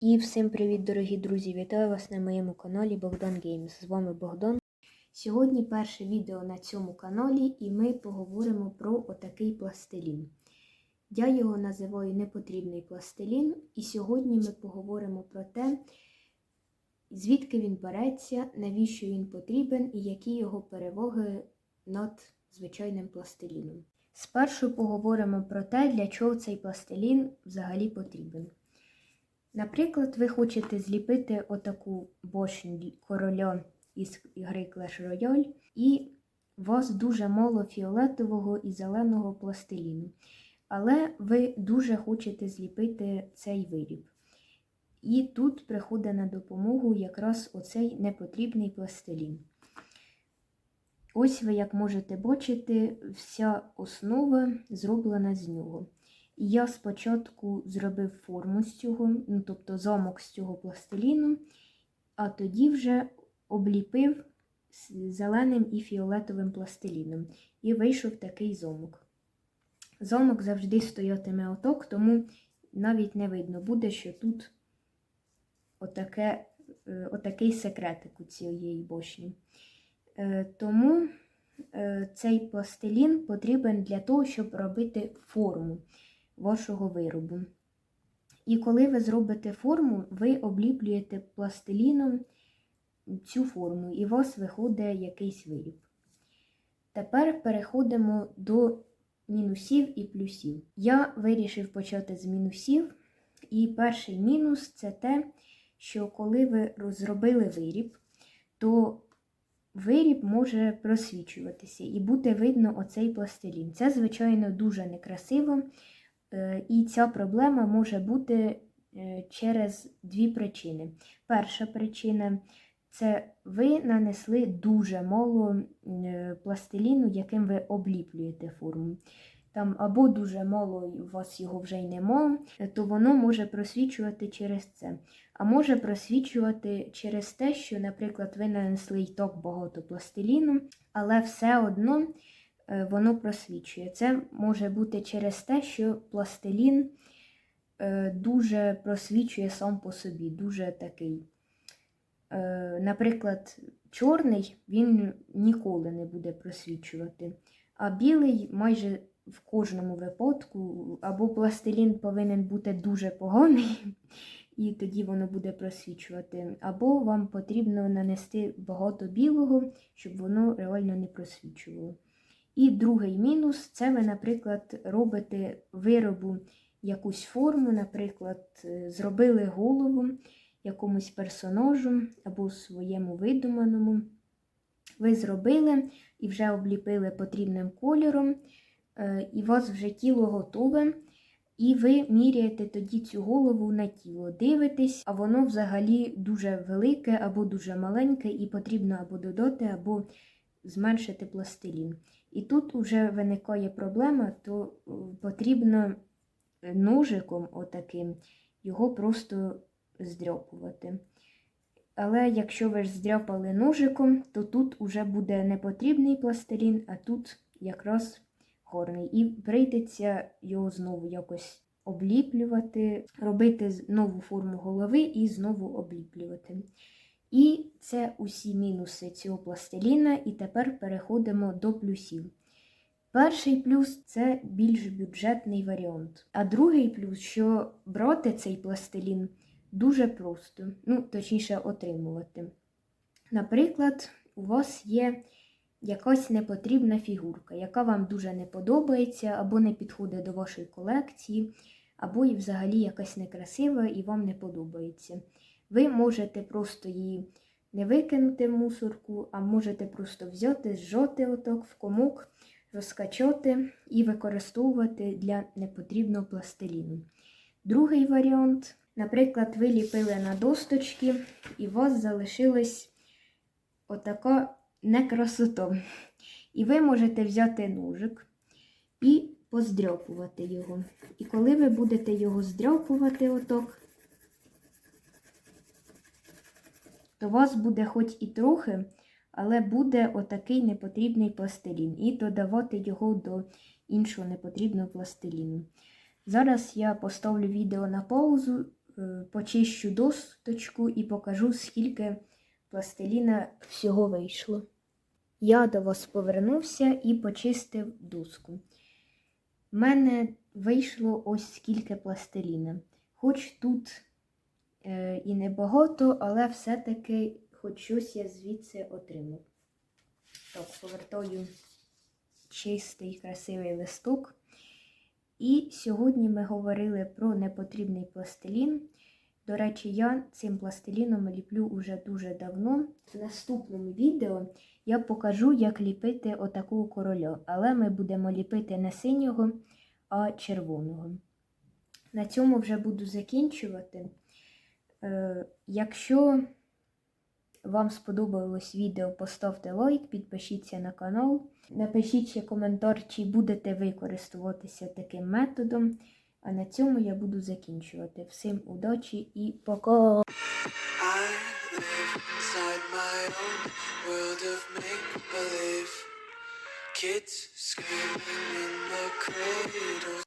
І всім привіт, дорогі друзі! Вітаю вас на моєму каналі Богдан Геймс. З вами Богдан. Сьогодні перше відео на цьому каналі, і ми поговоримо про отакий пластилін. Я його називаю непотрібний пластилін, і сьогодні ми поговоримо про те, звідки він береться, навіщо він потрібен і які його переваги над звичайним пластиліном. Спершу поговоримо про те, для чого цей пластилін взагалі потрібен. Наприклад, ви хочете зліпити отаку башню короля із гри Clash Royale, і у вас дуже мало фіолетового і зеленого пластиліну. Але ви дуже хочете зліпити цей виріб. І тут приходить на допомогу якраз оцей непотрібний пластилін. Ось ви, як можете бачити, вся основа зроблена з нього. Я спочатку зробив форму з цього, ну, тобто замок з цього пластиліну, а тоді вже обліпив зеленим і фіолетовим пластиліном. І вийшов такий замок. Замок завжди стоятиме оток, тому навіть не видно буде, що тут отаке, отакий секретик у цієї бошні. Тому цей пластилін потрібен для того, щоб робити форму вашого виробу. І коли ви зробите форму, ви обліплюєте пластиліном цю форму, і у вас виходить якийсь виріб. Тепер переходимо до мінусів і плюсів. Я вирішив почати з мінусів. І перший мінус це те, що коли ви розробили виріб, то виріб може просвічуватися і буде видно оцей пластилін. Це, звичайно, дуже некрасиво. І ця проблема може бути через дві причини. Перша причина це ви нанесли дуже мало пластиліну, яким ви обліплюєте форму. Там або дуже мало, у вас його вже й нема, то воно може просвічувати через це. А може просвічувати через те, що, наприклад, ви нанесли й так багато пластиліну, але все одно воно просвічує. Це може бути через те, що пластилін дуже просвічує сам по собі, дуже такий. Наприклад, чорний він ніколи не буде просвічувати, а білий майже в кожному випадку, або пластилін повинен бути дуже поганий, і тоді воно буде просвічувати, або вам потрібно нанести багато білого, щоб воно реально не просвічувало. І другий мінус це ви, наприклад, робите виробу якусь форму, наприклад, зробили голову якомусь персонажу або своєму видуманому. Ви зробили і вже обліпили потрібним кольором, і у вас вже тіло готове. І ви міряєте тоді цю голову на тіло, дивитесь, а воно взагалі дуже велике або дуже маленьке, і потрібно або додати, або зменшити пластилін. І тут вже виникає проблема, то потрібно ножиком отаким його просто здрьопувати. Але якщо ви ж здряпали ножиком, то тут вже буде не потрібний пластилін, а тут якраз горний. І прийдеться його знову якось обліплювати, робити нову форму голови і знову обліплювати. І це усі мінуси цього пластиліна, і тепер переходимо до плюсів. Перший плюс це більш бюджетний варіант. А другий плюс, що брати цей пластилін дуже просто, ну, точніше, отримувати. Наприклад, у вас є якась непотрібна фігурка, яка вам дуже не подобається, або не підходить до вашої колекції, або і взагалі якась некрасива і вам не подобається. Ви можете просто її не викинути в мусорку, а можете просто взяти, зжати оток в комок, розкачати і використовувати для непотрібного пластиліну. Другий варіант, наприклад, ви ліпили на досточки, і у вас залишилась отака некрасота. І ви можете взяти ножик і поздряпувати його. І коли ви будете його здряпувати отак, то вас буде хоч і трохи, але буде отакий непотрібний пластилін. І додавати його до іншого непотрібного пластиліну. Зараз я поставлю відео на паузу, е, почищу досточку і покажу, скільки пластиліна всього вийшло. Я до вас повернувся і почистив доску. У мене вийшло ось скільки пластиліна. Хоч тут і небагато, але все-таки хоч щось я звідси отримав. Так, повертаю чистий, красивий листок. І сьогодні ми говорили про непотрібний пластилін. До речі, я цим пластиліном ліплю уже дуже давно. В наступному відео я покажу, як ліпити отакого короля, але ми будемо ліпити не синього, а червоного. На цьому вже буду закінчувати. Е, якщо вам сподобалось відео, поставте лайк, підпишіться на канал. Напишіть ще коментар, чи будете ви користуватися таким методом. А на цьому я буду закінчувати. Всім удачі і пока! Kids screaming in the cradles.